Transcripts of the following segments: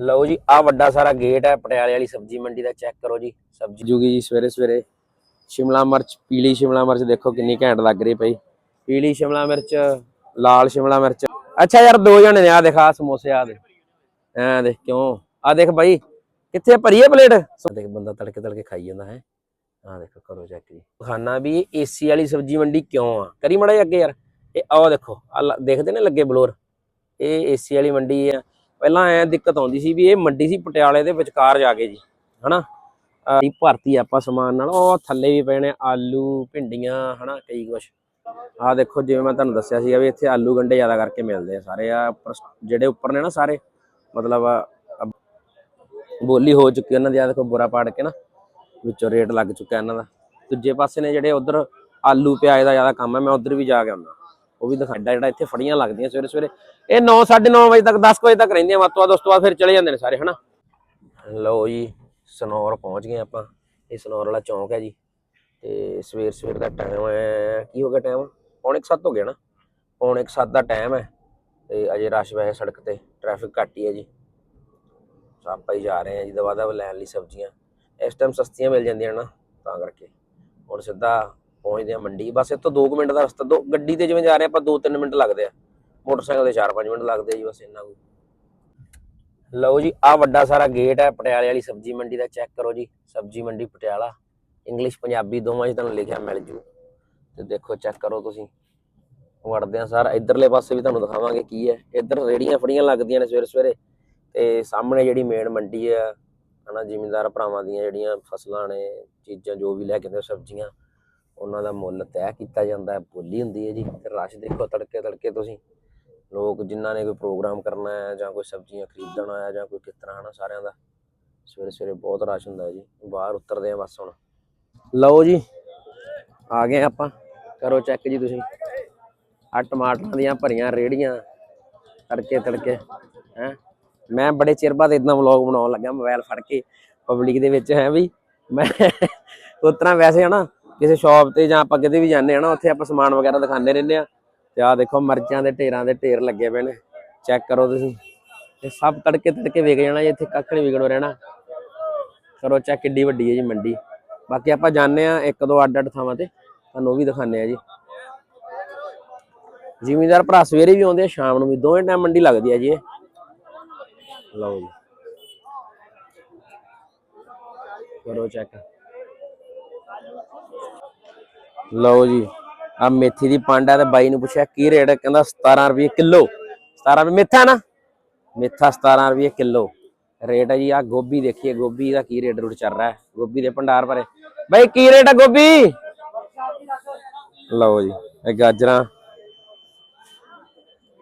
ਲਓ ਜੀ ਆ ਵੱਡਾ ਸਾਰਾ ਗੇਟ ਹੈ, ਪਟਿਆਲੇ ਵਾਲੀ ਸਬਜ਼ੀ ਮੰਡੀ ਦਾ ਚੈੱਕ ਕਰੋ ਜੀ, ਸਬਜ਼ੀ ਜੂਗੀ ਜੀ ਸਵੇਰੇ ਸਵੇਰੇ। ਸ਼ਿਮਲਾ ਮਿਰਚ, ਪੀਲੀ ਸ਼ਿਮਲਾ ਮਿਰਚ ਦੇਖੋ ਕਿੰਨੀ ਘੈਂਟ ਲੱਗ ਰਹੀ ਪਈ। ਪੀਲੀ ਸ਼ਿਮਲਾ ਮਿਰਚ, ਲਾਲ ਸ਼ਿਮਲਾ ਮਿਰਚ। ਅੱਛਾ ਯਾਰ, ਦੋ ਜਣੇ ਨੇ ਆ ਦਿਖਾ ਸਮੋਸੇ ਆ ਦੇ ਐ ਦੇਖ ਕਿਉਂ? ਆ ਦੇਖ ਬਾਈ, ਕਿੱਥੇ ਭਰੀਏ ਪਲੇਟ? ਦੇਖ, ਬੰਦਾ ਤੜਕੇ ਤੜਕੇ ਖਾਈ ਜਾਂਦਾ ਹੈ। ਆ ਦੇਖੋ, ਕਰੋ ਚੈੱਕ ਜੀ। ਖਾਣਾ ਵੀ ਏਸੀ ਵਾਲੀ ਸਬਜ਼ੀ ਮੰਡੀ ਕਿਉਂ ਆ? ਕਰੀ ਮੜਾ ਅੱਗੇ ਯਾਰ। ਇਹ ਆਓ ਦੇਖੋ, ਆਹ ਦੇਖਦੇ ਨੇ ਲੱਗੇ ਬਲੋਰ। ਇਹ ਏਸੀ ਵਾਲੀ ਮੰਡੀ ਆ। ਪਹਿਲਾਂ ਐ ਦਿੱਕਤ ਆਉਂਦੀ ਸੀ ਵੀ ਇਹ ਮੰਡੀ ਸੀ ਪਟਿਆਲੇ ਦੇ ਵਿਚਕਾਰ ਜਾ ਕੇ ਜੀ, ਹਨਾ? ਅਹ ਭਰਤੀ ਆਪਾਂ ਸਮਾਨ ਨਾਲ, ਉਹ ਥੱਲੇ ਵੀ ਪਏ ਨੇ ਆਲੂ, ਭਿੰਡੀਆਂ, ਹਨਾ, ਕਈ ਕੁਛ। ਆਹ ਦੇਖੋ, ਜਿਵੇਂ ਮੈਂ ਤੁਹਾਨੂੰ ਦੱਸਿਆ ਸੀਗਾ ਵੀ ਇੱਥੇ ਆਲੂ ਗੰਡੇ ਜ਼ਿਆਦਾ ਕਰਕੇ ਮਿਲਦੇ ਆ ਸਾਰੇ ਆ ਉੱਪਰ ਜਿਹੜੇ ਉੱਪਰ ਨੇ ਨਾ ਸਾਰੇ, ਮਤਲਬ ਬੋਲੀ ਹੋ ਚੁੱਕੀ ਉਹਨਾਂ ਦੀ ਆ ਦੇਖੋ ਬੁਰਾ ਪਾੜ ਕੇ ਨਾ, ਵਿੱਚੋਂ ਰੇਟ ਲੱਗ ਚੁੱਕਾ ਇਹਨਾਂ ਦਾ। ਦੂਜੇ ਪਾਸੇ ਨੇ ਜਿਹੜੇ ਉਧਰ ਆਲੂ ਪਿਆਜ਼ ਦਾ ਜ਼ਿਆਦਾ ਕੰਮ ਹੈ ਮੈਂ ਉਧਰ ਵੀ ਜਾ ਕੇ ਆਉਣਾ ਉਹ ਵੀ ਦਿਖਾਉਂਦਾ ਜਿਹੜਾ ਇੱਥੇ ਫੜੀਆਂ ਲੱਗਦੀਆਂ ਸਵੇਰੇ ਸਵੇਰੇ। ਇਹ 9 9:30 ਵਜੇ ਤੱਕ 10 ਵਜੇ ਤੱਕ ਰਹਿੰਦੀਆਂ, ਵੱਧ ਤੋਂ ਵੱਧ ਉਸ ਤੋਂ ਬਾਅਦ ਫਿਰ ਚਲੇ ਜਾਂਦੇ ਨੇ ਸਾਰੇ, ਹਨਾ? ਲਓ ਜੀ, ਸਨੌਰ ਪਹੁੰਚ ਗਏ ਆਪਾਂ। ਇਹ ਸਨੌਰ ਵਾਲਾ ਚੌਂਕ ਹੈ ਜੀ। ਤੇ ਸਵੇਰ ਸਵੇਰ ਦਾ ਟਾਈਮ ਹੈ, ਕੀ ਹੋ ਗਿਆ ਟਾਈਮ ਪੌਣੇ 7 ਹੋ ਗਿਆ ਨਾ? ਪੌਣੇ 7 ਦਾ ਟਾਈਮ ਹੈ। ਤੇ ਅਜੇ ਰਸ਼ ਵੈਸੇ ਸੜਕ ਤੇ ਟ੍ਰੈਫਿਕ ਘੱਟ ਹੀ ਹੈ ਜੀ। ਸੋ ਆਪਾਂ ਹੀ ਜਾ ਰਹੇ ਹਾਂ ਜੀ ਦਵਾ ਦਵਾ ਲੈਣ ਲਈ ਸਬਜ਼ੀਆਂ। ਇਸ ਟਾਈਮ ਸਸਤੀਆਂ ਮਿਲ ਜਾਂਦੀਆਂ ਨਾ, ਤਾਂ ਕਰਕੇ। ਹੁਣ ਸਿੱਧਾ ਪਹੁੰਚਦੇ ਆ ਮੰਡੀ। ਬਸ ਇੱਥੋਂ 2 ਮਿੰਟ ਦਾ ਰਸਤਾ, ਦੋ ਗੱਡੀ ਤੇ ਜਿਵੇਂ ਜਾ ਰਹੇ ਆਪਾਂ 2-3 ਮਿੰਟ ਲੱਗਦੇ ਆ। ਮੋਟਰਸਾਈਕਲ ਤੇ 4-5 ਮਿੰਟ ਲੱਗਦੇ ਆ ਜੀ ਬਸ ਇੰਨਾ ਕੁ। ਲਓ ਜੀ ਆ ਵੱਡਾ ਸਾਰਾ ਗੇਟ ਹੈ ਪਟਿਆਲੇ ਵਾਲੀ ਸਬਜ਼ੀ ਮੰਡੀ ਦਾ ਚੈੱਕ ਕਰੋ ਜੀ। ਸਬਜ਼ੀ ਮੰਡੀ ਪਟਿਆਲਾ। ਇੰਗਲਿਸ਼ ਪੰਜਾਬੀ ਦੋਵਾਂ 'ਚ ਤੁਹਾਨੂੰ ਲਿਖਿਆ ਮਿਲ ਜੂ। ਤੇ ਦੇਖੋ, ਚੈੱਕ ਕਰੋ ਤੁਸੀਂ। ਵੜਦੇ ਆ ਸਰ। ਇਧਰਲੇ ਪਾਸੇ ਵੀ ਤੁਹਾਨੂੰ ਦਿਖਾਵਾਂਗੇ ਕੀ ਹੈ। ਇੱਧਰ ਰੇੜੀਆਂ ਫੜੀਆਂ ਲੱਗਦੀਆਂ ਨੇ ਸਵੇਰੇ ਸਵੇਰੇ ਤੇ ਸਾਹਮਣੇ ਜਿਹੜੀ ਮੇਨ ਮੰਡੀ ਹੈ ਹਨਾ, ਜ਼ਿਮੀਂਦਾਰ ਭਰਾਵਾਂ ਦੀਆਂ ਜਿਹੜੀਆਂ ਫਸਲਾਂ ਨੇ, ਚੀਜ਼ਾਂ ਜੋ ਵੀ ਲੈ ਕੇ ਆਉਂਦੇ ਸਬਜ਼ੀਆਂ। ਉਹਨਾਂ ਦਾ ਮੁੱਲ ਤੈਅ ਕੀਤਾ ਜਾਂਦਾ ਹੈ, ਬੋਲੀ ਹੁੰਦੀ ਹੈ ਜੀ। ਤੇ ਰਸ਼ ਦੇਖੋ ਤੜਕੇ ਤੜਕੇ ਤੁਸੀਂ। ਲੋਕ ਜਿਨ੍ਹਾਂ ਨੇ ਕੋਈ ਪ੍ਰੋਗਰਾਮ ਕਰਨਾ ਹੈ ਜਾਂ ਕੋਈ ਸਬਜ਼ੀਆਂ ਖਰੀਦਣ ਆਇਆ ਜਾਂ ਕੋਈ ਕਿਸ ਤਰ੍ਹਾਂ ਹਨਾ ਸਾਰਿਆਂ ਦਾ, ਸਵੇਰੇ ਸਵੇਰੇ ਬਹੁਤ ਰਸ਼ ਹੁੰਦਾ ਹੈ ਜੀ। ਬਾਹਰ ਉਤਰਦੇ ਆ ਬਸ ਹੁਣ। ਲਓ ਜੀ, ਆ ਗਏ ਆਪਾਂ। ਕਰੋ ਚੈੱਕ ਜੀ ਤੁਸੀਂ। ਆ ਟਮਾਟਰਾਂ ਦੀਆਂ ਭਰੀਆਂ ਰੇੜੀਆਂ ਤੜਕੇ ਤੜਕੇ, ਹੈ। ਮੈਂ ਬੜੇ ਚਿਰ ਬਾਅਦ ਇਦਾਂ ਵਲੌਗ ਬਣਾਉਣ ਲੱਗਾ ਮੋਬਾਈਲ ਫੜ ਕੇ ਪਬਲਿਕ ਦੇ ਵਿੱਚ, ਹੈ ਵੀ। ਮੈਂ ਉਸ ਤਰ੍ਹਾਂ ਵੈਸੇ ਹਨਾ ਕਿਸੇ ਸ਼ਾਪ ਤੇ ਜਾਂ ਆਪਾਂ ਕਿਤੇ ਵੀ ਜਾਂਦੇ ਆ ਨਾ, ਉੱਥੇ ਆਪਾਂ ਸਮਾਨ ਵਗੈਰਾ ਦਿਖਾਉਂਦੇ ਰਹਿੰਦੇ ਆ। ਤੇ ਆ ਦੇਖੋ ਮਿਰਚਾਂ ਦੇ ਢੇਰਾਂ ਦੇ ਢੇਰ ਲੱਗੇ ਪਏ ਨੇ। ਚੈੱਕ ਕਰੋ ਤੁਸੀਂ। ਇਹ ਸਭ ਤੜਕੇ ਤੜਕੇ ਵਿਕ ਜਾਣਾ ਜੀ, ਇੱਥੇ ਕੱਖ ਨਹੀਂ ਵਿਕਣੋ ਰਹਿਣਾ। ਕਰੋ ਚੈੱਕ ਕਿੱਡੀ ਵੱਡੀ ਹੈ ਜੀ ਮੰਡੀ। ਬਾਕੀ ਆਪਾਂ ਜਾਣਦੇ ਆ ਇੱਕ ਦੋ ਅੱਡ ਅੱਡ ਥਾਵਾਂ ਤੇ। ਤੁਹਾਨੂੰ ਉਹ ਵੀ ਦਿਖਾਉਂਦੇ ਆ ਜੀ। ਜ਼ਿਮੀਂਦਾਰ ਭਰਾ ਸਵੇਰੇ ਵੀ ਆਉਂਦੇ ਆ, ਸ਼ਾਮ ਨੂੰ ਵੀ। ਦੋਵੇਂ ਟਾਈਮ ਮੰਡੀ ਲੱਗਦੀ ਆ ਜੀ ਇਹ। ਲਓ ਜੀ। ਕਰੋ ਚੈੱਕ। ਲਓ ਜੀ ਆ ਮੇਥੀ ਦੀ ਪੰਡ ਆ ਤੇ ਬਾਈ ਨੂੰ ਪੁੱਛਿਆ, ਕੀ ਰੇਟ ਕਹਿੰਦਾ 17 ਰੁਪਏ ਕਿਲੋ। 17 ਰੁਪਏ ਮੇਥਾ ਨਾ? ਮੇਥਾ 17 ਰੁਪਏ ਕਿਲੋ। ਰੇਟ ਹੈ ਜੀ ਆ ਗੋਭੀ ਦੇਖੀਏ, ਗੋਭੀ ਦਾ ਕੀ ਰੇਟ ਰੂਟ ਚੱਲ ਰਿਹਾ? ਹੈ ਗੋਭੀ ਦੇ ਭੰਡਾਰ ਬਾਰੇ। ਬਾਈ, ਕੀ ਰੇਟ ਹੈ ਗੋਭੀ? ਲਓ ਜੀ, ਇਹ ਗਾਜਰਾਂ।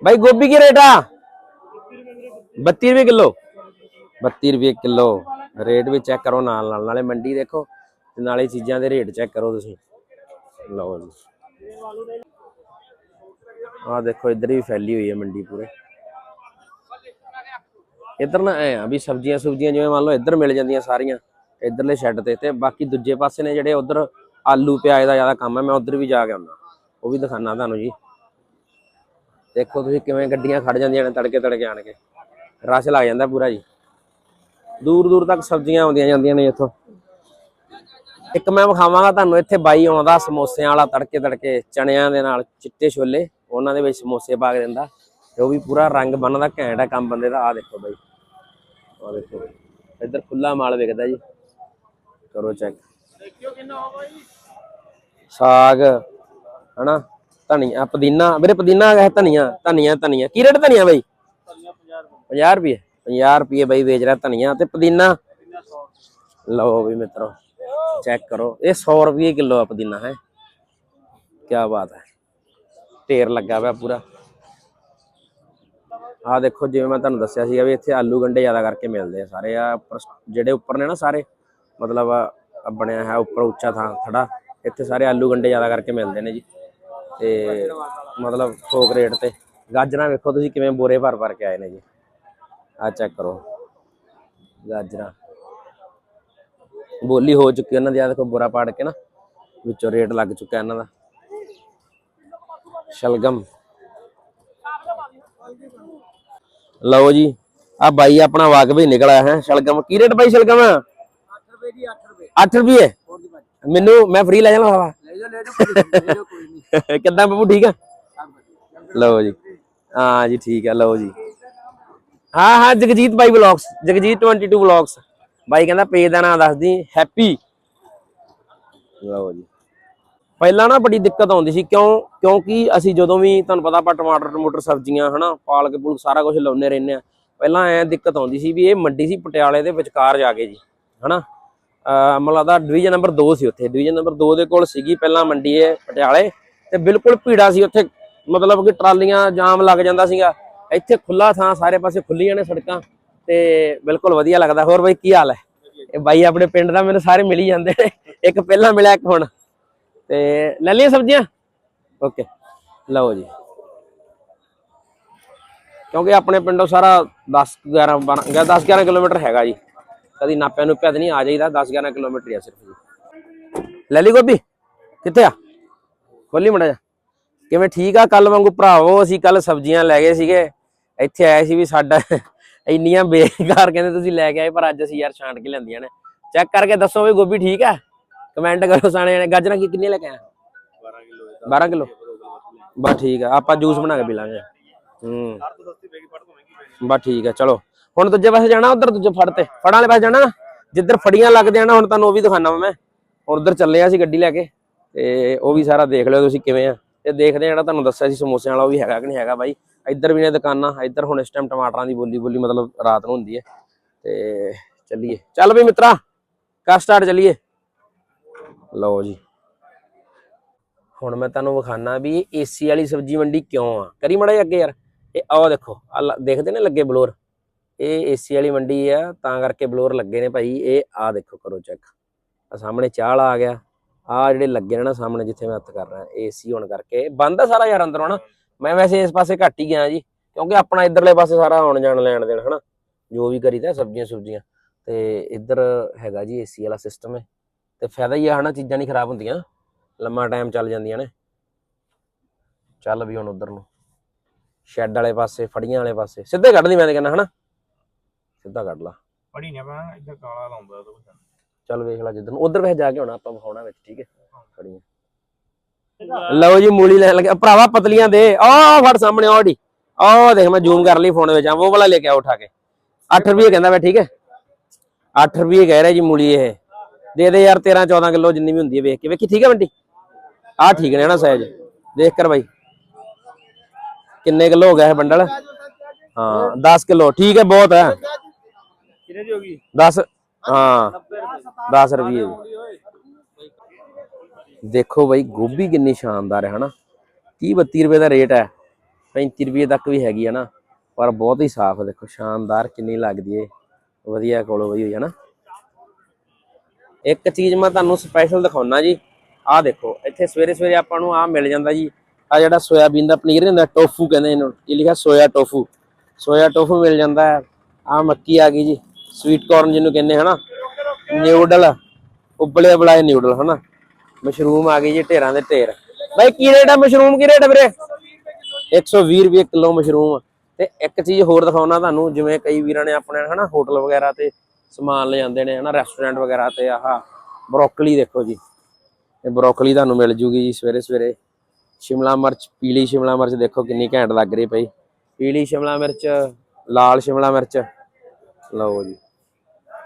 ਬਾਈ, ਗੋਭੀ ਕੀ ਰੇਟ ਆ? 32 ਰੁਪਏ ਕਿਲੋ। 32 ਰੁਪਏ ਕਿਲੋ। ਰੇਟ ਵੀ ਚੈੱਕ ਕਰੋ ਨਾਲ ਨਾਲ, ਨਾਲੇ ਮੰਡੀ ਦੇਖੋ, ਤੇ ਨਾਲੇ ਚੀਜ਼ਾਂ ਦੇ ਰੇਟ ਚੈੱਕ ਕਰੋ ਤੁਸੀਂ। ਲਓ ਜੀ। ਆਹ ਦੇਖੋ, ਇੱਧਰ ਵੀ ਫੈਲੀ ਹੋਈ ਹੈ ਮੰਡੀ ਪੂਰੇ। ਇੱਧਰ ਨਾ ਐ ਆ ਵੀ ਸਬਜ਼ੀਆਂ ਸੁਬਜ਼ੀਆਂ ਜਿਵੇਂ ਮੰਨ ਲਓ ਇੱਧਰ ਮਿਲ ਜਾਂਦੀਆਂ ਸਾਰੀਆਂ ਇੱਧਰਲੇ ਸ਼ੈੱਡ ਤੇ ਤੇ ਬਾਕੀ ਦੂਜੇ ਪਾਸੇ ਨੇ ਜਿਹੜੇ ਉੱਧਰ ਆਲੂ, ਪਿਆਜ਼ ਦਾ ਜ਼ਿਆਦਾ ਕੰਮ ਹੈ, ਮੈਂ ਉਧਰ ਵੀ ਜਾ ਕੇ ਆਉਣਾ ਉਹ ਵੀ ਦਿਖਾਣਾ ਤੁਹਾਨੂੰ ਜੀ। ਦੇਖੋ ਤੁਸੀਂ ਕਿਵੇਂ ਗੱਡੀਆਂ ਖੜ ਜਾਂਦੀਆਂ ਨੇ ਤੜਕੇ ਤੜਕੇ ਆਣ ਕੇ। ਰਸ਼ ਲੱਗ ਜਾਂਦਾ ਪੂਰਾ ਜੀ। ਦੂਰ ਦੂਰ ਤੱਕ ਸਬਜ਼ੀਆਂ ਆਉਂਦੀਆਂ ਜਾਂਦੀਆਂ ਨੇ ਇੱਥੋਂ। ਇੱਕ ਮੈਂ ਵਿਖਾਵਾਂਗਾ ਤੁਹਾਨੂੰ, ਇੱਥੇ ਬਾਈ ਆਉਂਦਾ ਸਮੋਸਿਆਂ ਵਾਲਾ ਤੜਕੇ ਤੜਕੇ, ਚਣਿਆਂ ਦੇ ਨਾਲ ਚਿੱਟੇ ਛੋਲੇ, ਉਹਨਾਂ ਦੇ ਵਿੱਚ ਸਮੋਸੇ ਪਾ ਕੇ ਦਿੰਦਾ। ਤੇ ਉਹ ਵੀ ਪੂਰਾ ਰੰਗ ਬੰਨਦਾ ਘੈਂਟ ਹੈ ਕੰਮ ਬੰਦੇ ਦਾ। ਆ ਦੇਖੋ ਬਾਈ। ਆ ਦੇਖੋ ਇੱਧਰ ਖੁੱਲਾ ਮਾਲ ਵਿਕਦਾ ਜੀ। ਕਰੋ ਚੈੱਕ ਸਾਗ, ਹਨਾ? ਧਨੀਆ, ਪੁਦੀਨਾ। ਵੀਰੇ ਪੁਦੀਨਾ ਹੈ ਧਨੀਆ। ਧਨੀਆ ਧਨੀਆ। ਕੀ ਰੇਟ ਧਨੀਆ ਬਾਈ? 50 ਰੁਪਏ। 50 ਰੁਪਏ ਬਾਈ ਵੇਚ ਰਿਹਾ ਧਨੀਆ ਤੇ ਪੁਦੀਨਾ। ਲਓ ਵੀ ਮਿੱਤਰੋ। ਚੈੱਕ ਕਰੋ। ਇਹ 100 ਰੁਪਏ ਕਿਲੋ ਆ ਪੁਦੀਨਾ, ਹੈ। ਕੀ ਬਾਤ ਹੈ। ਢੇਰ ਲੱਗਾ ਹੋਇਆ ਪੂਰਾ। ਆ ਦੇਖੋ, ਜਿਵੇਂ ਮੈਂ ਤੁਹਾਨੂੰ ਦੱਸਿਆ ਸੀਗਾ ਵੀ ਇੱਥੇ ਆਲੂ ਗੰਡੇ ਜ਼ਿਆਦਾ ਕਰਕੇ ਮਿਲਦੇ ਆ ਸਾਰੇ। ਆ ਜਿਹੜੇ ਉੱਪਰ ਨੇ ਨਾ ਸਾਰੇ, ਮਤਲਬ ਬਣਿਆ ਹੈ ਉੱਪਰ ਉੱਚਾ ਥਾਂ, ਥੜਾ। ਇੱਥੇ ਸਾਰੇ ਆਲੂ ਗੰਡੇ ਜ਼ਿਆਦਾ ਕਰਕੇ ਮਿਲਦੇ ਨੇ ਜੀ। ਤੇ ਮਤਲਬ ਥੋਕ ਰੇਟ ਤੇ। ਗਾਜਰਾਂ ਵੇਖੋ ਤੁਸੀਂ ਕਿਵੇਂ ਬੋਰੇ ਭਰ ਭਰ ਕੇ ਆਏ ਨੇ ਜੀ। ਆ ਚੈੱਕ ਕਰੋ। ਗਾਜਰਾਂ। ਬੋਲੀ ਹੋ ਚੁੱਕੀ ਉਹਨਾਂ ਦੀ ਆ ਦੇਖੋ ਬੁਰਾ ਪਾੜ ਕੇ ਨਾ ਵਿੱਚੋਂ ਰੇਟ ਲੱਗ ਚੁੱਕਾ ਇਹਨਾਂ ਦਾ। ਸ਼ਲਗਮ। ਲਓ ਜੀ ਆ ਬਾਈ ਆਪਣਾ ਵਾਕਬ ਹੀ ਨਿਕਲਿਆ ਹੈ ਸ਼ਲਗਮ। ਕੀ ਰੇਟ ਬਾਈ ਸ਼ਲਗਮ? 8 ਰੁਪਏ ਦੀ 8 ਰੁਪਏ 8 ਰੁਪਏ ਮੈਨੂੰ ਮੈਂ ਫ੍ਰੀ ਲੈ ਜਾਣਾ ਹਵਾ ਲੈ ਜਾ ਲੈ ਜਾ ਕੋਈ ਨੀ, ਲੈ ਜਾ ਕੋਈ ਨਹੀਂ। ਕਿੱਦਾਂ ਬੱਬੂ ਠੀਕ ਆ? ਲਓ ਜੀ। ਹਾਂ ਜੀ ਠੀਕ ਆ ਲਓ ਜੀ। ਹਾਂ ਹਾਂ ਜਗਜੀਤ ਬਾਈ ਵਲੌਗਸ ਜਗਜੀਤ 22 ਵਲੌਗਸ ਬਾਈ ਕਹਿੰਦਾ ਪੇਜ ਦਾ ਨਾਮ ਦੱਸਦੀ ਹੈਪੀ ਲਓ ਜੀ। ਪਹਿਲਾਂ ਨਾ ਬੜੀ ਦਿੱਕਤ ਆਉਂਦੀ ਸੀ, ਕਿਉਂ, ਕਿਉਂਕਿ ਅਸੀਂ ਜਦੋਂ ਵੀ, ਤੁਹਾਨੂੰ ਪਤਾ ਆਪਾਂ ਟਮਾਟਰ ਟਮੂਟਰ ਸਬਜ਼ੀਆਂ, ਹਨਾ, ਪਾਲਕ ਪੂਲਕ ਸਾਰਾ ਕੁਝ ਲਾਉਂਦੇ ਰਹਿੰਦੇ ਆ ਪਹਿਲਾਂ ਐ ਦਿੱਕਤ ਆਉਂਦੀ ਸੀ ਵੀ ਇਹ ਮੰਡੀ ਸੀ, ਪਟਿਆਲੇ ਦੇ ਵਿਚਕਾਰ ਜਾ ਕੇ ਜੀ, ਹਨਾ। ਅਹ ਮੈਨੂੰ ਡਿਵੀਜ਼ਨ ਨੰਬਰ 2 ਸੀ ਉੱਥੇ। ਡਿਵੀਜ਼ਨ ਨੰਬਰ 2 ਦੇ ਕੋਲ ਸੀਗੀ ਪਹਿਲਾਂ ਮੰਡੀ ਇਹ, ਪਟਿਆਲੇ। ਤੇ ਬਿਲਕੁਲ ਭੀੜਾ ਸੀ ਉੱਥੇ, ਮਤਲਬ ਕਿ ਟਰਾਲੀਆਂ ਜਾਮ ਲੱਗ ਜਾਂਦਾ ਸੀਗਾ। ਇੱਥੇ ਖੁੱਲਾ ਥਾਂ, ਸਾਰੇ ਪਾਸੇ ਖੁੱਲੀਆਂ ਨੇ ਸੜਕਾਂ। ਤੇ ਬਿਲਕੁਲ ਵਧੀਆ ਲੱਗਦਾ। ਹੋਰ ਬਾਈ ਕੀ ਹਾਲ ਹੈ? ਇਹ ਬਾਈ ਆਪਣੇ ਪਿੰਡ ਦਾ ਮੈਨੂੰ ਸਾਰੇ ਮਿਲ ਹੀ ਜਾਂਦੇ ਨੇ। ਇੱਕ ਪਹਿਲਾਂ ਮਿਲਿਆ, ਇੱਕ ਹੁਣ। ਤੇ ਲੈ ਲਈਆਂ ਸਬਜ਼ੀਆਂ? ਓਕੇ ਲਓ ਜੀ। ਕਿਉਂਕਿ ਆਪਣੇ ਪਿੰਡੋਂ ਸਾਰਾ 10 11 12 10 11 ਕਿਲੋਮੀਟਰ ਹੈਗਾ ਜੀ। ਕਦੀ ਨਾਪਿਆ ਨੂਪਿਆ ਤੇ ਨਹੀਂ ਆ ਜਾਈਦਾ 10 11 ਕਿਲੋਮੀਟਰ ਆ ਸਿਰਫ ਜੀ। ਲੈ ਲਈ ਗੋਭੀ? ਕਿੱਥੇ ਆ? ਖੋਲੀ ਮੜਾ ਜਾ ਕਿਵੇਂ ਠੀਕ ਆ? ਕੱਲ ਵਾਂਗੂ ਭਰਾਵੋ, ਅਸੀਂ ਕੱਲ ਸਬਜ਼ੀਆਂ ਲੈ ਗਏ ਸੀਗੇ। ਇੱਥੇ ਆਏ ਸੀ ਵੀ ਸਾਡਾ ਇੰਨੀਆਂ ਬੇਕਾਰ ਕਹਿੰਦੇ ਤੁਸੀਂ ਲੈ ਕੇ ਆਏ ਪਰ ਅੱਜ ਅਸੀਂ ਯਾਰ ਛਾਂਟ ਕੇ ਲੈਂਦੀਆਂ ਨੇ। ਚੈੱਕ ਕਰਕੇ ਦੱਸੋ ਵੀ ਗੋਭੀ ਠੀਕ ਆ? ਕਮੈਂਟ ਕਰੋ ਸਾਣੇ ਜਣੇ ਗਾਜਰਾਂ ਕੀ ਕਿੰਨੀਆਂ ਲੈ ਕੇ ਆਏ 12 ਕਿਲੋ 12 ਕਿਲੋ? ਬਸ ਠੀਕ ਆ ਆਪਾਂ ਜੂਸ ਬਣਾ ਕੇ ਪੀ ਲਾਂਗੇ। ਹੂੰ। ਬਸ ਠੀਕ ਆ ਚਲੋ। ਹੁਣ ਦੂਜੇ ਪਾਸੇ ਜਾਣਾ ਉਧਰ ਦੂਜੇ ਫੜ ਤੇ। ਫੜਾਂ ਵਾਲੇ ਪਾਸੇ ਜਾਣਾ ਜਿੱਧਰ ਫੜੀਆਂ ਲੱਗਦੇ ਨਾ ਹੁਣ ਤੁਹਾਨੂੰ ਉਹ ਵੀ ਦਿਖਾਣਾ ਮੈਂ। ਉਧਰ ਚੱਲੇ ਆ ਅਸੀਂ ਗੱਡੀ ਲੈ ਕੇ ਤੇ ਉਹ ਵੀ ਸਾਰਾ ਦੇਖ ਲਿਓ ਤੁਸੀਂ ਕਿਵੇਂ ਆ। ਤੇ ਦੇਖਦੇ ਆ ਜਿਹੜਾ ਤੁਹਾਨੂੰ ਦੱਸਿਆ ਸੀ ਸਮੋਸਿਆਂ ਵਾਲਾ, ਉਹ ਵੀ ਹੈਗਾ ਕਿ ਨਹੀਂ ਹੈਗਾ ਬਾਈ। ਇੱਧਰ ਵੀ ਨੇ ਦੁਕਾਨਾਂ, ਇੱਧਰ ਹੁਣ ਇਸ ਟਾਈਮ ਟਮਾਟਰਾਂ ਦੀ ਬੋਲੀ ਬੋਲੀ ਮਤਲਬ ਰਾਤ ਨੂੰ ਹੁੰਦੀ ਹੈ। ਤੇ ਚੱਲੀਏ। ਚੱਲ ਬਈ ਮਿੱਤਰਾ ਕਰ ਸਟਾਰਟ ਚੱਲੀਏ? ਲਓ ਜੀ। ਹੁਣ ਮੈਂ ਤੁਹਾਨੂੰ ਵਿਖਾਣਾ ਵੀ ਇਹ ਏਸੀ ਵਾਲੀ ਸਬਜ਼ੀ ਮੰਡੀ ਕਿਉਂ ਆ? ਕਰੀ ਮੜਾ ਅੱਗੇ ਯਾਰ। ਇਹ ਆਹ ਦੇਖੋ ਆ ਦੇਖਦੇ ਨੇ ਲੱਗੇ ਬਲੋਰ? ਇਹ ਏਸੀ ਵਾਲੀ ਮੰਡੀ ਆ, ਤਾਂ ਕਰਕੇ ਬਲੋਰ ਲੱਗੇ ਨੇ ਭਾਈ। ਇਹ ਆ ਦੇਖੋ, ਕਰੋ ਚੈੱਕ ਆ ਸਾਹਮਣੇ ਚਾਲ ਆ ਗਿਆ। ਆ ਜਿਹੜੇ ਲੱਗੇ ਨੇ ਨਾ ਸਾਹਮਣੇ ਜਿੱਥੇ ਮੈਂ ਹੱਥ ਕਰ ਰਿਹਾ ਏਸੀ ਹੋਣ ਕਰਕੇ। ਬੰਦ ਆ ਸਾਰਾ ਯਾਰ ਅੰਦਰੋਂ ਨਾ ਮੈਂ ਵੈਸੇ ਇਸ ਪਾਸੇ ਘੱਟ ਹੀ ਗਿਆ ਜੀ, ਕਿਉਂਕਿ ਆਪਣਾ ਇਧਰਲੇ ਪਾਸੇ ਸਾਰਾ ਆਉਣ ਜਾਣ ਲੈਣ ਦੇਣ, ਹਨਾ? ਜੋ ਵੀ ਕਰੀਦਾ ਸਬਜ਼ੀਆਂ ਸੁਬਜ਼ੀਆਂ। ਤੇ ਇੱਧਰ ਹੈਗਾ ਜੀ ਏਸੀ ਵਾਲਾ ਸਿਸਟਮ ਹੈ ਤੇ ਫਾਇਦਾ ਹੀ ਆ, ਹਨਾ? ਚੀਜ਼ਾਂ ਨਹੀਂ ਖਰਾਬ ਹੁੰਦੀਆਂ। ਲੰਮਾ ਟਾਈਮ ਚੱਲ ਜਾਂਦੀਆਂ ਨੇ। ਚੱਲ ਵੀ ਹੁਣ ਉਧਰ ਨੂੰ। ਸ਼ੈੱਡ ਵਾਲੇ ਪਾਸੇ, ਫੜੀਆਂ ਵਾਲੇ ਪਾਸੇ। ਸਿੱਧੇ ਕੱਢ ਦੀ ਮੈਂ ਤੇ ਕਹਿੰਦਾ, ਹਨਾ? ਸਿੱਧਾ ਕੱਢ ਲਾ। ਪੜੀ ਨਾ ਪਾ ਇੱਧਰ ਕਾਲਾ ਲਾਉਂਦਾ ਉਹ ਚੱਲ ਵੇਖ ਲਾ ਜਿੱਦਨ ਉਧਰ ਵੇਖ ਜਾ ਕੇ ਹੋਣਾ ਆਪਾਂ ਵਿਖਾਉਣਾ ਵਿੱਚ ਠੀਕ ਹੈ? ਫੜੀਆਂ ਲਓ ਜੀ ਮੂਲੀ ਲੈਣ ਲੱਗੇ ਭਰਾਵਾ ਪਤਲੀਆਂ ਦੇ। ਆਹ ਫੜ ਸਾਹਮਣੇ ਆੜੀ ਆਹ ਦੇਖ ਮੈਂ ਜ਼ੂਮ ਕਰ ਲਈ ਫੋਨ ਵਿੱਚ ਆ ਉਹ ਵਾਲਾ ਲੈ ਕੇ ਆ ਉਠਾ ਕੇ। 8 ਰੁਪਏ ਕਹਿੰਦਾ ਵੇ ਠੀਕ ਹੈ? 8 ਰੁਪਏ ਕਹਿ ਰਿਹਾ ਜੀ ਮੂਲੀ ਇਹ। ਦੇ ਦੇ ਯਾਰ 13 14 ਕਿਲੋ ਜਿੰਨੀ ਵੀ ਹੁੰਦੀ ਹੈ ਵੇਖ ਕੇ। ਵੇਖੀ ਠੀਕ ਹੈ ਬੰਟੀ? ਆਹ ਠੀਕ ਨੇ ਨਾ ਸਾਈਜ਼ ਦੇਖ ਕਰ ਬਾਈ। ਕਿੰਨੇ ਕਿਲੋ ਹੋ ਗਿਆ ਇਹ ਬੰਡਲ? ਹਾਂ 10 ਕਿਲੋ ਠੀਕ ਹੈ ਬਹੁਤ ਹੈ। ਕਿੰਨੇ ਦੀ ਹੋਗੀ 10 ਹਾਂ। 10 ਰੁਪਏ। ਦੇਖੋ ਬਾਈ ਗੋਭੀ ਕਿੰਨੀ ਸ਼ਾਨਦਾਰ ਹੈ ਹਨਾ? 30 32 ਰੁਪਏ ਦਾ ਰੇਟ ਹੈ। 35 ਰੁਪਏ ਤੱਕ ਵੀ ਹੈਗੀ ਹੈ ਨਾ। ਪਰ ਬਹੁਤ ਹੀ ਸਾਫ਼ ਦੇਖੋ ਸ਼ਾਨਦਾਰ ਕਿੰਨੀ ਲੱਗਦੀ ਏ। ਵਧੀਆ ਕੋਲੋਂ ਬਈ ਹੋਈ ਹੈ ਨਾ। ਇੱਕ ਚੀਜ਼ ਮੈਂ ਤੁਹਾਨੂੰ ਸਪੈਸ਼ਲ ਦਿਖਾਉਣਾ ਜੀ। ਆਹ ਦੇਖੋ ਇੱਥੇ ਸਵੇਰੇ ਸਵੇਰੇ ਆਪਾਂ ਨੂੰ ਆਹ ਮਿਲ ਜਾਂਦਾ ਜੀ। ਆ ਜਿਹੜਾ ਸੋਇਆਬੀਨ ਦਾ ਪਨੀਰ ਹੁੰਦਾ ਟੋਫੂ ਕਹਿੰਦੇ ਇਹਨੂੰ। ਇਹ ਲਿਖਿਆ? ਸੋਇਆ ਟੋਫੂ। ਸੋਇਆ ਟੋਫੂ ਮਿਲ ਜਾਂਦਾ ਹੈ। ਆ ਮੱਕੀ ਆ ਗਈ ਜੀ। ਸਵੀਟ ਕਾਰਨ ਜਿਹਨੂੰ ਕਹਿੰਦੇ ਹਨਾ? ਨਿਊਡਲ ਉਬਲੇ ਬਲਾਏ ਨਿਊਡਲ ਹਨਾ? ਮਸ਼ਰੂਮ ਆ ਗਈ ਜੀ, ਢੇਰਾਂ ਦੇ ਢੇਰ। ਬਾਈ, ਕੀ ਰੇਟ ਹੈ ਮਸ਼ਰੂਮ ਕੀ ਰੇਟ ਵੀਰੇ? 120 ਰੁਪਏ ਕਿਲੋ ਮਸ਼ਰੂਮ ਤੇ ਇੱਕ ਚੀਜ਼ ਹੋਰ ਦਿਖਾਉਣਾ ਤੁਹਾਨੂੰ, ਜਿਵੇਂ ਕਈ ਵੀਰਾਂ ਨੇ ਆਪਣੇ, ਹਨਾ ਹੋਟਲ ਵਗੈਰਾ ਤੇ ਸਮਾਨ ਲੈ ਜਾਂਦੇ ਨੇ, ਹਨਾ ਰੈਸਟੋਰੈਂਟ ਵਗੈਰਾ ਤੇ, ਆਹ ਬਰੋਕਲੀ ਦੇਖੋ ਜੀ। ਇਹ ਬਰੋਕਲੀ ਤੁਹਾਨੂੰ ਮਿਲ ਜੂਗੀ ਜੀ ਸਵੇਰੇ ਸਵੇਰੇ। ਸ਼ਿਮਲਾ ਮਿਰਚ, ਪੀਲੀ ਸ਼ਿਮਲਾ ਮਿਰਚ ਦੇਖੋ ਕਿੰਨੀ ਘੈਂਟ ਲੱਗ ਰਹੀ ਪਈ ਪੀਲੀ ਸ਼ਿਮਲਾ ਮਿਰਚ, ਲਾਲ ਸ਼ਿਮਲਾ ਮਿਰਚ। ਲਓ ਜੀ।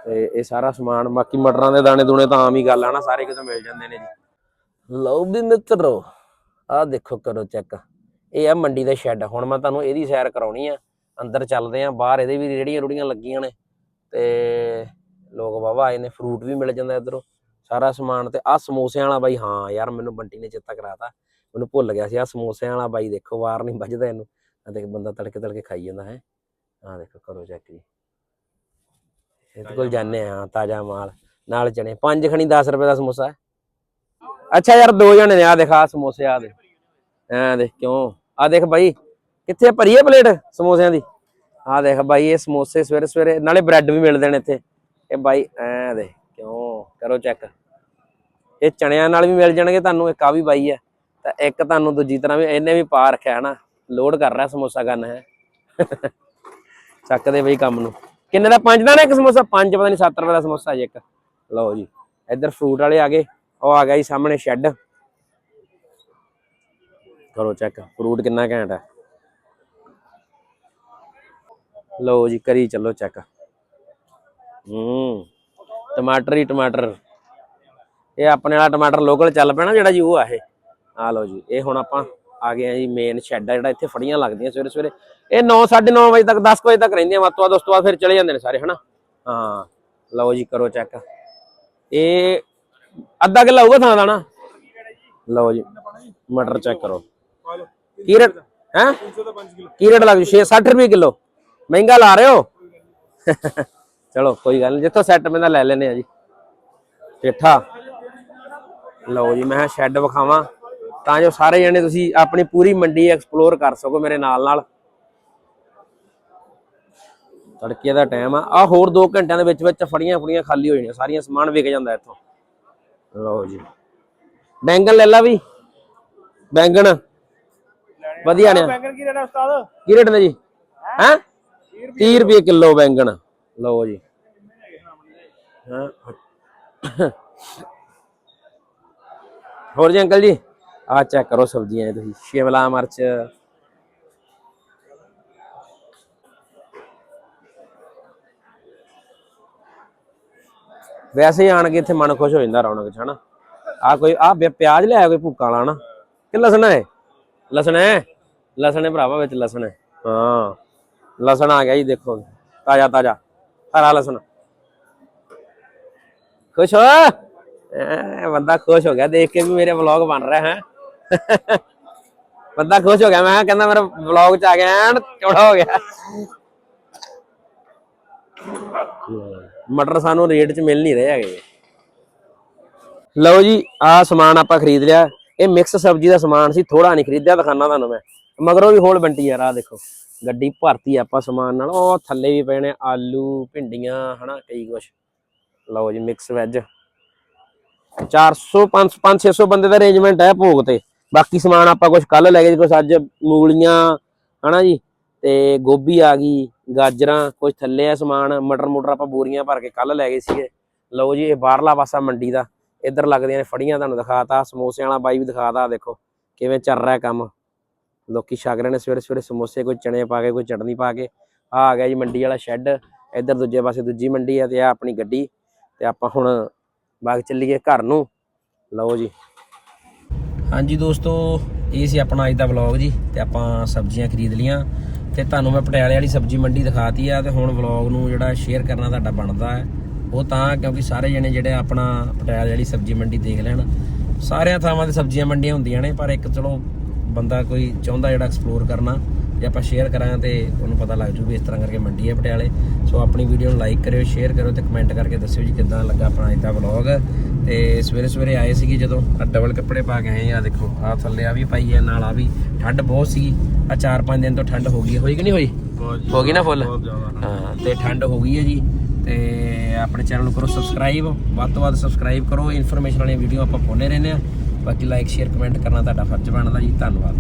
ਤੇ ਇਹ ਸਾਰਾ ਸਮਾਨ, ਬਾਕੀ ਮਟਰਾਂ ਦੇ ਦਾਣੇ ਦੂਣੇ ਤਾਂ ਆਮ ਹੀ ਗੱਲ ਆ ਨਾ, ਸਾਰੇ ਕਿਤੇ ਮਿਲ ਜਾਂਦੇ ਨੇ ਜੀ। ਲਓ ਵੀ ਮਿੱਤਰੋ, ਆਹ ਦੇਖੋ ਕਰੋ ਚੈੱਕ ਇਹ ਆ ਮੰਡੀ ਦਾ ਸ਼ੈੱਡ ਹੁਣ ਮੈਂ ਤੁਹਾਨੂੰ ਇਹਦੀ ਸੈਰ ਕਰਾਉਣੀ ਆ। ਅੰਦਰ ਚੱਲਦੇ ਆ, ਬਾਹਰ ਇਹਦੇ ਵੀ ਰੇੜੀਆਂ ਰੁੜੀਆਂ ਲੱਗੀਆਂ ਨੇ। ਤੇ ਲੋਕ ਵਾਵਾ ਆਏ ਨੇ ਫਰੂਟ ਵੀ ਮਿਲ ਜਾਂਦਾ ਇਧਰੋਂ। ਸਾਰਾ ਸਮਾਨ ਤੇ ਆ ਸਮੋਸਿਆਂ ਵਾਲਾ ਬਾਈ, ਹਾਂ ਯਾਰ, ਮੈਨੂੰ ਬੰਟੀ ਨੇ ਚੇਤਾ ਕਰਾਤਾ। ਮੈਨੂੰ ਭੁੱਲ ਗਿਆ ਸੀ ਆ ਸਮੋਸਿਆਂ ਵਾਲਾ ਬਾਈ ਦੇਖੋ, ਵਾਰ ਨਹੀਂ ਵੱਜਦਾ ਇਹਨੂੰ। ਆ ਦੇਖ, ਬੰਦਾ ਤੜਕੇ ਤੜਕੇ ਖਾਈ ਜਾਂਦਾ ਹੈ। ਆ ਦੇਖੋ, ਕਰੋ ਚੈੱਕ ਜੀ। ਇਹਦੇ ਕੋਲ ਜਾਂਦੇ ਆ। ਤਾਜ਼ਾ ਮਾਲ ਨਾਲ ਚਣੇ। ਪੰਜ ਖਣੀ 10 ਰੁਪਏ ਦਾ ਸਮੋਸਾ ਹੈ। ਅੱਛਾ ਯਾਰ ਦੋ ਜਣੇ ਨੇ ਆ ਦੇਖ ਸਮੋਸੇ ਆ ਦੇ ਐ ਦੇਖ ਕਿਉਂ? ਆ ਦੇਖ ਬਾਈ ਕਿੱਥੇ ਭਰੀ ਹੈ ਪਲੇਟ ਸਮੋਸਿਆਂ ਦੀ? ਆ ਦੇਖ ਬਾਈ ਇਹ ਸਮੋਸੇ ਸਵੇਰੇ ਸਵੇਰੇ ਨਾਲੇ ਬ੍ਰੈਡ ਵੀ ਮਿਲਦੇ ਨੇ ਇੱਥੇ। ਇਹ ਬਾਈ ਐ ਦੇਖ ਕਿਉਂ? ਕਰੋ ਚੈੱਕ। ਇਹ ਚਣਿਆਂ ਨਾਲ ਵੀ ਮਿਲ ਜਾਣਗੇ ਤੁਹਾਨੂੰ ਇੱਕ ਆ ਵੀ ਬਾਈ ਹੈ। ਤਾਂ ਇੱਕ ਤੁਹਾਨੂੰ ਦੂਜੀ ਤਰ੍ਹਾਂ ਵੀ ਇਹਨੇ ਵੀ ਪਾ ਰੱਖਿਆ ਹੈ ਨਾ। ਲੋਡ ਕਰ ਰਿਹਾ ਸਮੋਸਾ ਕਰਨ ਹੈ। ਚੱਕਦੇ ਬਈ ਕੰਮ ਨੂੰ। ਕਿੰਨੇ ਦਾ? ਪੰਜ ਦਾ ਨਾ ਇੱਕ ਸਮੋਸਾ? ਪੰਜ ਪਤਾ ਨਹੀਂ 7 ਰੁਪਏ ਦਾ ਸਮੋਸਾ ਜੀ ਇੱਕ। ਲਓ ਜੀ, ਇੱਧਰ ਫਰੂਟ ਵਾਲੇ ਆ ਗਏ। ਉਹ ਆ ਗਿਆ ਜੀ ਸਾਹਮਣੇ ਸ਼ੈੱਡ ਕਰੋ ਚੈੱਕ ਫਰੂਟ ਕਿੰਨਾ ਘੈਂਟ ਹੈ ਲਓ ਜੀ, ਕਰੀ ਚੱਲੋ ਚੈੱਕ ਹੂੰ, ਟਮਾਟਰ ਹੀ ਟਮਾਟਰ। ਇਹ ਆਪਣੇ ਵਾਲਾ ਟਮਾਟਰ ਲੋਕਲ ਚੱਲ ਪੈਣਾ ਜਿਹੜਾ ਜੀ ਉਹ ਆ ਇਹ। ਆ ਲਓ ਜੀ, ਇਹ ਹੁਣ ਆਪਾਂ ਆ ਗਏ ਆ ਜੀ ਮੇਨ ਸ਼ੈੱਡ ਆ ਜਿਹੜਾ ਇੱਥੇ ਫੜੀਆਂ ਲੱਗਦੀਆਂ ਸਵੇਰੇ ਸਵੇਰੇ। ਇਹ 9 9:30 ਵਜੇ ਤੱਕ 10 ਵਜੇ ਤੱਕ ਰਹਿੰਦੀਆਂ, ਵੱਧ ਤੋਂ ਵੱਧ ਉਸ ਤੋਂ ਬਾਅਦ ਫਿਰ ਚਲੇ ਜਾਂਦੇ ਨੇ ਸਾਰੇ, ਹਨਾ? ਹਾਂ, ਲਓ ਜੀ, ਕਰੋ ਚੈੱਕ ਇਹ ਅੱਧਾ ਕਿੱਲਾ ਹੋਊਗਾ ਥਾਂ ਦਾ ਨਾ ਲਓ ਜੀ, ਮਟਰ ਚੈੱਕ ਕਰੋ। ਕੀ ਰੇਟ, ਹੈ? 300 ਦਾ 5 ਕਿਲੋ ਕੀ ਰੇਟ ਲੱਗ ਜੂ? 6 60 ਰੁਪਏ ਕਿਲੋ। ਮਹਿੰਗਾ ਲਾ ਰਹੇ ਹੋ? ਚਲੋ, ਕੋਈ ਗੱਲ ਨਹੀਂ, ਜਿੱਥੋਂ ਸੈੱਟ ਮੈਂਦਾ ਲੈ ਲੈਨੇ ਆ ਜੀ। ਪੇਠਾ। ਲਓ ਜੀ, ਮੈਂ ਸ਼ੈੱਡ ਵਿਖਾਵਾਂ। ਤਾਂ ਜੋ ਸਾਰੇ ਜਣੇ ਤੁਸੀਂ ਆਪਣੀ ਪੂਰੀ ਮੰਡੀ ਐਕਸਪਲੋਰ ਕਰ ਸਕੋ ਮੇਰੇ ਨਾਲ ਨਾਲ। ਤੜਕੇ ਦਾ ਟਾਈਮ ਆ। ਆ ਹੋਰ 2 ਘੰਟਿਆਂ ਦੇ ਵਿੱਚ ਵਿੱਚ ਫੜੀਆਂ ਫੜੀਆਂ ਖਾਲੀ ਹੋ ਜਾਣੀਆਂ। ਸਾਰੀਆਂ ਸਮਾਨ ਵਿਕ ਜਾਂਦਾ ਇੱਥੋਂ। ਲਓ ਜੀ। ਬੈਂਗਣ ਲੈ ਲਾ ਵੀ। ਬੈਂਗਣ। ਵਧੀਆ ਨੇ। ਬੈਂਗਣ ਕੀ ਰੇਟ ਹੈ ਉਸਤਾਦ? ਕੀ ਰੇਟ ਨੇ ਜੀ? ਹੈ? 30 ਰੁਪਏ ਕਿਲੋ ਬੈਂਗਣ। ਲਓ ਜੀ। ਹਾਂ। ਹੋਰ ਜੀ ਅੰਕਲ ਜੀ? ਆ ਚੈੱਕ ਕਰੋ ਸਬਜ਼ੀਆਂ ਇਹ ਤੁਸੀਂ। ਸ਼ਿਮਲਾ ਮਿਰਚ। ਵੈਸੇ ਹੀ ਆਣ ਕੇ ਇੱਥੇ ਮਨ ਖੁਸ਼ ਹੋ ਜਾਂਦਾ ਰੌਣਕ ਚ, ਹਨਾ? ਆ ਕੋਈ ਆ ਪਿਆਜ਼ ਲਿਆ ਕੋਈ ਭੁੱਕਾ ਵਾਲਾ ਨਾ ਕਿ ਲਸਣ ਹੈ? ਲਸਣ ਹੈ? ਲਸਣ ਹੈ ਭਰਾਵਾ ਵਿੱਚ ਲਸਣ ਹੈ। ਹਾਂ। ਲਸਣ ਆ ਗਿਆ ਜੀ, ਦੇਖੋ। ਤਾਜ਼ਾ ਤਾਜ਼ਾ। ਹਰਾ ਲਸਣ। ਖੁਸ਼ ਹੋ? ਬੰਦਾ ਖੁਸ਼ ਹੋ ਗਿਆ। ਦੇਖ ਕੇ ਵੀ ਮੇਰੇ ਵਲੌਗ ਬਣ ਰਿਹਾ, ਹੈ? ਬੰਦਾ ਖੁਸ਼ ਹੋ ਗਿਆ, ਮੈਂ ਕਿਹਾ ਕਹਿੰਦਾ ਮੇਰਾ ਵਲੌਗ ਚ ਆ ਗਿਆ, ਐਨ ਚੌੜਾ ਹੋ ਗਿਆ। ਮਟਰ ਸਾਨੂੰ ਰੇਟ 'ਚ ਮਿਲ ਨਹੀਂ ਰਹੇ ਹੈਗੇ। ਲਓ ਜੀ ਆ ਸਮਾਨ ਆਪਾਂ ਖਰੀਦ ਲਿਆ। ਇਹ ਮਿਕਸ ਸਬਜ਼ੀ ਦਾ ਸਮਾਨ ਸੀ ਥੋੜਾ ਨਹੀਂ ਖਰੀਦਿਆ ਦਿਖਾਣਾ ਤੁਹਾਨੂੰ ਮੈਂ। ਮਗਰੋਂ ਵੀ ਹੋਲ ਬੰਟੀ ਯਾਰ ਆ ਦੇਖੋ। ਗੱਡੀ ਭਰਤੀ ਆਪਾਂ ਸਮਾਨ ਨਾਲ। ਉਹ ਥੱਲੇ ਵੀ ਪਏ ਨੇ ਆਲੂ, ਭਿੰਡੀਆਂ, ਹਨਾ, ਕਈ ਕੁਛ। ਲਓ ਜੀ ਮਿਕਸ ਵੈਜ 400 500 600 ਬੰਦੇ ਦਾ ਅਰੇਂਜਮੈਂਟ ਹੈ ਭੋਗ ਤੇ। ਬਾਕੀ ਸਮਾਨ ਆਪਾਂ ਕੁਝ ਕੱਲ ਲੈ ਗਏ ਕੁਝ ਅੱਜ ਮੂਲੀਆਂ, ਹਨਾ ਜੀ, ਤੇ ਗੋਭੀ ਆ ਗਈ, ਗਾਜਰਾਂ ਕੁਝ ਥੱਲੇ ਆ ਸਮਾਨ, ਮਟਰ ਮੁਟਰ ਆਪਾਂ ਬੋਰੀਆਂ ਭਰ ਕੇ ਕੱਲ ਲੈ ਗਏ ਸੀਗੇ। ਲਓ ਜੀ, ਇਹ ਬਾਹਰਲਾ ਪਾਸਾ ਮੰਡੀ ਦਾ, ਇੱਧਰ ਲੱਗਦੀਆਂ ਨੇ ਫੜੀਆਂ, ਤੁਹਾਨੂੰ ਦਿਖਾਤਾ, ਸਮੋਸਿਆਂ ਵਾਲਾ ਬਾਈ ਵੀ ਦਿਖਾਤਾ ਦੇਖੋ, ਕਿਵੇਂ ਚੱਲ ਰਿਹਾ ਕੰਮ। ਲੋਕੀ ਛਕ ਰਹੇ ਨੇ ਸਵੇਰੇ ਸਵੇਰੇ ਸਮੋਸੇ, ਕੋਈ ਚਣੇ ਪਾ ਕੇ, ਕੋਈ ਚਟਨੀ ਪਾ ਕੇ। ਆ ਆ ਗਿਆ ਜੀ ਮੰਡੀ ਵਾਲਾ ਸ਼ੈੱਡ, ਇੱਧਰ ਦੂਜੇ ਪਾਸੇ ਦੂਜੀ ਮੰਡੀ ਆ ਤੇ ਆ ਆਪਣੀ ਗੱਡੀ, ਤੇ ਆਪਾਂ ਹੁਣ ਬਾਗ ਚੱਲੀਏ ਘਰ ਨੂੰ। ਲਓ ਜੀ ਹਾਂਜੀ ਦੋਸਤੋ, ਇਹ ਸੀ ਆਪਣਾ ਅੱਜ ਦਾ ਵਲੌਗ ਜੀ, ਤੇ ਆਪਾਂ ਸਬਜ਼ੀਆਂ ਖਰੀਦ ਲੀਆਂ। ਤੇ ਤੁਹਾਨੂੰ ਮੈਂ ਪਟਿਆਲੇ ਵਾਲੀ ਸਬਜ਼ੀ ਮੰਡੀ ਦਿਖਾਤੀ ਆ, ਤੇ ਹੁਣ ਵਲੌਗ ਨੂੰ ਜਿਹੜਾ ਸ਼ੇਅਰ ਕਰਨਾ ਤੁਹਾਡਾ ਬਣਦਾ ਹੈ। ਉਹ ਤਾਂ, ਕਿਉਂਕਿ ਸਾਰੇ ਜਣੇ ਜਿਹੜੇ ਆਪਣਾ ਪਟਿਆਲੇ ਵਾਲੀ ਸਬਜ਼ੀ ਮੰਡੀ ਦੇਖ ਲੈਣ, ਸਾਰਿਆਂ ਥਾਵਾਂ ਤੇ ਸਬਜ਼ੀਆਂ ਮੰਡੀਆਂ ਹੁੰਦੀਆਂ ਨੇ, ਪਰ ਇੱਕ ਚਲੋ ਬੰਦਾ ਕੋਈ ਚਾਹੁੰਦਾ ਜਿਹੜਾ ਐਕਸਪਲੋਰ ਕਰਨਾ, ਜੇ ਆਪਾਂ ਸ਼ੇਅਰ ਕਰਾਂ ਤੇ ਉਹਨੂੰ ਪਤਾ ਲੱਗ ਜੂ ਵੀ ਇਸ ਤਰ੍ਹਾਂ ਕਰਕੇ ਮੰਡੀ ਹੈ ਪਟਿਆਲੇ। ਸੋ ਆਪਣੀ ਵੀਡੀਓ ਨੂੰ ਲਾਈਕ ਕਰਿਓ ਸ਼ੇਅਰ ਕਰਿਓ ਤੇ ਕਮੈਂਟ ਕਰਕੇ ਦੱਸਿਓ ਜੀ ਕਿੱਦਾਂ ਲੱਗਾ ਆਪਣਾ ਅੱਜ ਦਾ ਵਲੌਗ ਤੇ ਸਵੇਰੇ ਸਵੇਰੇ ਆਏ ਸੀਗੇ ਜਦੋਂ ਆ ਡਬਲ ਕੱਪੜੇ ਪਾ ਕੇ ਆਏ ਆ ਦੇਖੋ ਆ ਥੱਲੇ ਆ ਵੀ ਪਾਈ ਹੈ ਨਾਲ ਆ ਵੀ ਠੰਡ ਬਹੁਤ ਸੀਗੀ। ਆ 4-5 ਦਿਨ ਤੋਂ ਠੰਡ ਹੋ ਗਈ। ਹੋਈ ਕਿ ਨਹੀਂ ਹੋਈ? ਹੋ ਗਈ ਨਾ ਫੁੱਲ? ਹਾਂ। ਤੇ ਠੰਡ ਹੋ ਗਈ ਹੈ ਜੀ। ਤੇ ਆਪਣੇ ਚੈਨਲ ਨੂੰ ਕਰੋ ਸਬਸਕ੍ਰਾਈਬ ਵੱਧ ਤੋਂ ਵੱਧ ਸਬਸਕ੍ਰਾਈਬ ਕਰੋ। ਇਨਫੋਰਮੇਸ਼ਨ ਵਾਲੀਆਂ ਵੀਡੀਓ ਆਪਾਂ ਪਾਉਂਦੇ ਰਹਿੰਦੇ ਆ। ਬਾਕੀ ਲਾਈਕ ਸ਼ੇਅਰ ਕਮੈਂਟ ਕਰਨਾ ਤੁਹਾਡਾ ਫਰਜ਼ ਬਣਦਾ ਜੀ। ਧੰਨਵਾਦ।